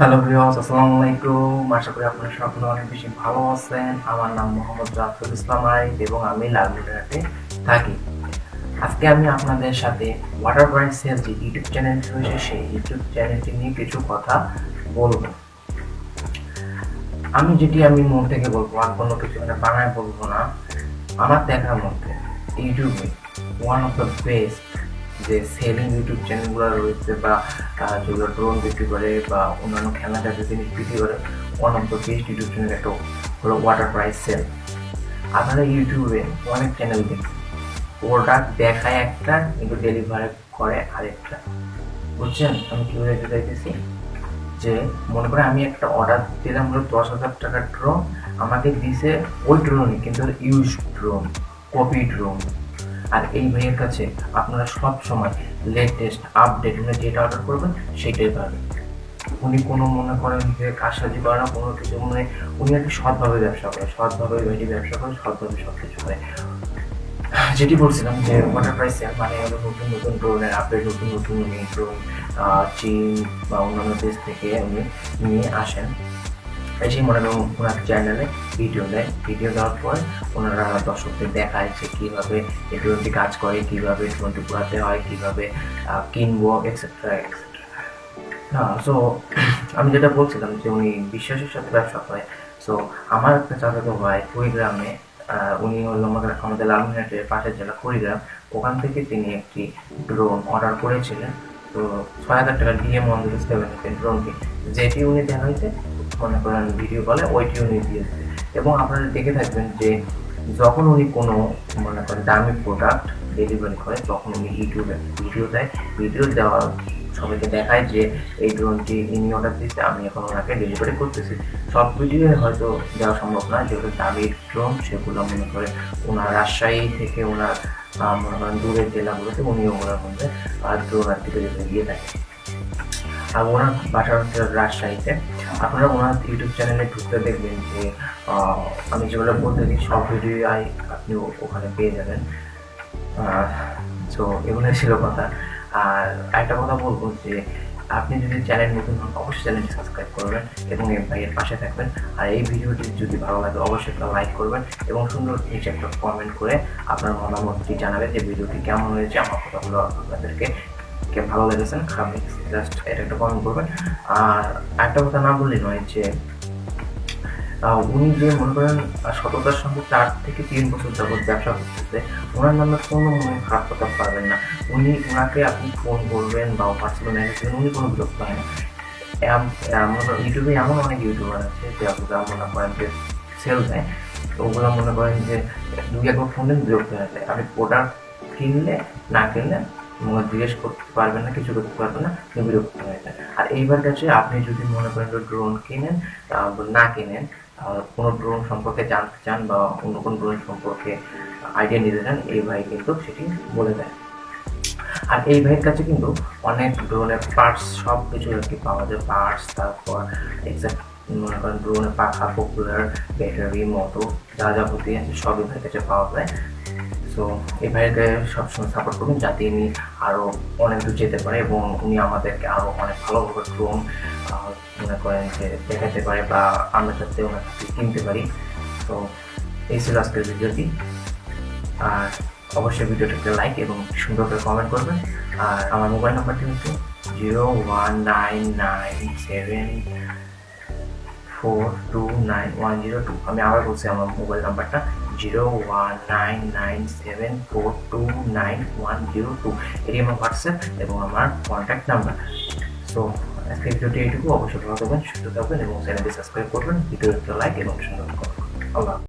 Hello viewers, আসসালামু আলাইকুম। আশা করি আপনারা সকলে অনেক বেশি ভালো আছেন। আমার নাম মোহাম্মদ রাফিউল ইসলাম আরিফ এবং আমি লালমিনাতে থাকি। আজকে আমি আপনাদের সাথে ওয়াটার ব্রাইট সেল যে ইউটিউব চ্যানেল রয়েছে, সেই ইউটিউব চ্যানেলটি নিয়ে কিছু কথা বলব। আমি যেটি আমি মন থেকে বলব, আর কোনো কিছু মানে বানায় বলব না, আমার দেখার মধ্যে ইউটিউবে ওয়ান অফ দ্য বেস্ট যে সেলিং ইউটিউব চ্যানেলগুলো রয়েছে বা যেগুলো ড্রোন বিক্রি করে বা অন্যান্য খেলনা জাতীয় জিনিস বিক্রি করে one of the best YouTube channel একটা হলো ওয়াটার প্রাইস সেল আপনারা ইউটিউবে অনেক চ্যানেল দেখেন। প্রোডাক্ট দেখায় একটা, কিন্তু ডেলিভারি করে আরেকটা। বুঝছেন? আমি কি বলতে চাইতেছি যে মনে করে আমি একটা অর্ডার দিলাম হলো দশ হাজার টাকার ড্রোন আমাকে দিছে ওই ড্রোনই কিন্তু ইউজ ড্রোন কপি ড্রোন আর এই ভাইয়ের কাছে আপনারা সব সময় লেটেস্ট আপডেট উনি যেটা অর্ডার করবেন, সেটাই পাবেন। উনি কোনো মনে করেন যে কাজসাজি করে না, কোনো কিছু মনে উনি আর কি সৎভাবে ব্যবসা করে, সৎভাবে ভাইটি ব্যবসা করে, সৎভাবে সব কিছু করে। যেটি বলছিলাম যে ওয়াটার প্রাইস মানে হলো নতুন নতুন ড্রোনের আপডেট নতুন নতুন ড্রোন চীন বা অন্যান্য দেশ থেকে উনি নিয়ে আসেন। এসে মনে ওনার চ্যানেলে ভিডিও দেয়। ভিডিও দেওয়ার পর ওনারা দর্শকদের দেখায় যে কীভাবে এই কাজ করে, কীভাবে ড্রোনটি ঘোরাতে হয়, কীভাবে কিনবো এক্সেট্রা এক্সেট্রা সো আমি যেটা বলছিলাম যে উনি বিশ্বাসের সাথে ব্যবসা করে। সো আমার একটা চাচাতো ভাই কুড়িগ্রামে উনি হলো আমাদের আমাদের লালমিনাটের পাশের জেলা কুড়িগ্রাম। ওখান থেকে তিনি একটি ড্রোন অর্ডার করেছিলেন। তো ছয় হাজার টাকা ডিএম ওয়ান জিরো সেভেন ড্রোনটি যেটি উনি দেখাইতে মনে করেন ভিডিও কলে ওইটি উনি দিয়েছে এবং আপনারা দেখে থাকবেন যে, যখন উনি কোনো, মনে করেন, দামি প্রোডাক্ট ডেলিভারি করে, তখন উনি ইউটিউবে ভিডিও দেয়। ভিডিও দেওয়ার সবাইকে দেখায় যে, এই ড্রোনটি ইনি অর্ডার দিচ্ছে আমি এখন ওনাকে ডেলিভারি করতেছি। সব ভিডিও হয়তো দেওয়া সম্ভব না যেগুলো দামি ড্রোন সেগুলো মনে করে ওনার রাজশাহী থেকে ওনার মনে করেন, দূরের জেলাগুলোতে উনি ওনার মধ্যে ড্রোন আর কি ডেলিভারি দিয়ে থাকে। আর ওনার বাসা হচ্ছে রাজশাহীতে। আপনারা ওনার ইউটিউব চ্যানেলে ঢুকতে দেখবেন যে আমি যেগুলো বলতেছি সব ভিডিও আপনি ওখানে পেয়ে যাবেন। তো এগুলো ছিল কথা। আর একটা কথা বলব যে, আপনি যদি চ্যানেল নতুন হন, অবশ্যই চ্যানেলটি সাবস্ক্রাইব করবেন এবং এই ভাইয়ের পাশে থাকবেন। আর এই ভিডিওটি যদি ভালো লাগে, অবশ্যই একটা লাইক করবেন এবং সুন্দর নিচে একটা কমেন্ট করে আপনার মতামতটি জানাবেন যে, ভিডিওটি কেমন হয়েছে, আমার কথাগুলো আপনাদেরকে কে ভালো লেগেছে। না খারাপ লেগেছে জাস্ট এটা একটা কমেন্ট করবেন। আর একটা কথা না বললেই নয় যে উনি যে মনে করেন সততার সঙ্গে চার থেকে তিন বছর যাবত ব্যবসা করতেছে, ওনার নামে কোনো মনে খারাপ কথা পারবেন না। উনি ওনাকে আপনি ফোন করবেন বা হোয়াটসঅ্যাপে মেসেজ উনি কোনো বিরক্ত হয় না। ইউটিউবে এমন অনেক ইউটিউবার আছে যে আপনারা মনে করেন যে সেল দেয় ওগুলো মনে করেন যে দুই একবার ফোন বিরক্ত হয়ে যায়। আপনি প্রোডাক্ট কিনলে, না কিনলে মনে জিজ্ঞেস করতে পারবেন না, কিছু করতে পারবেন না, কিন্তু বিরক্ত হয়ে যায়। আর এইবার কাছে আপনি যদি মনে করেন ড্রোন কিনেন না কিনেন কোনো ড্রোন সম্পর্কে জানতে চান বা অন্য কোনো ড্রোন সম্পর্কে আইডিয়া নিতে চান, এই ভাই কিন্তু সেটি বলে দেয়। আর এই ভাইয়ের কাছে কিন্তু অনেক ড্রোনের পার্টস সব কিছু আর কি পাওয়া যায় পার্টস তারপর এক্সাক্ট মনে করেন ড্রোনের পাখা পপুলার ব্যাটারি মতো যা যাবতীয় সবই ভাইয়ের কাছে পাওয়া যায়। সো এই ভাইকে সবসময় সাপোর্ট করুন যাতে ইনি আরও অনেক দূর যেতে পারে এবং উনি আমাদেরকে আরও অনেক ভালোভাবে ড্রোন মনে করেন যে দেখাতে পারে বা আমরা যাতে ওনার কিনতে পারি। তো এই ছিল আজকের ভিডিওটি। আর অবশ্যই ভিডিওটাকে লাইক এবং সুন্দর করে কমেন্ট করবেন। আর আমার মোবাইল নাম্বারটি হচ্ছে zero one nine nine seven four two nine one zero two আমি আবার বলছি আমার মোবাইল নাম্বারটা zero one nine nine seven four two nine one zero two এটি আমার হোয়াটসঅ্যাপ এবং আমার কন্ট্যাক্ট নাম্বার সো আজকে ভিডিওটি এইটুকু। অবশ্যই ভালো থাকবেন, সুস্থ থাকবেন এবং চ্যানেলটি সাবস্ক্রাইব করবেন। ভিডিওটি লাইক এবং সুন্দর করবেন। আল্লাহ।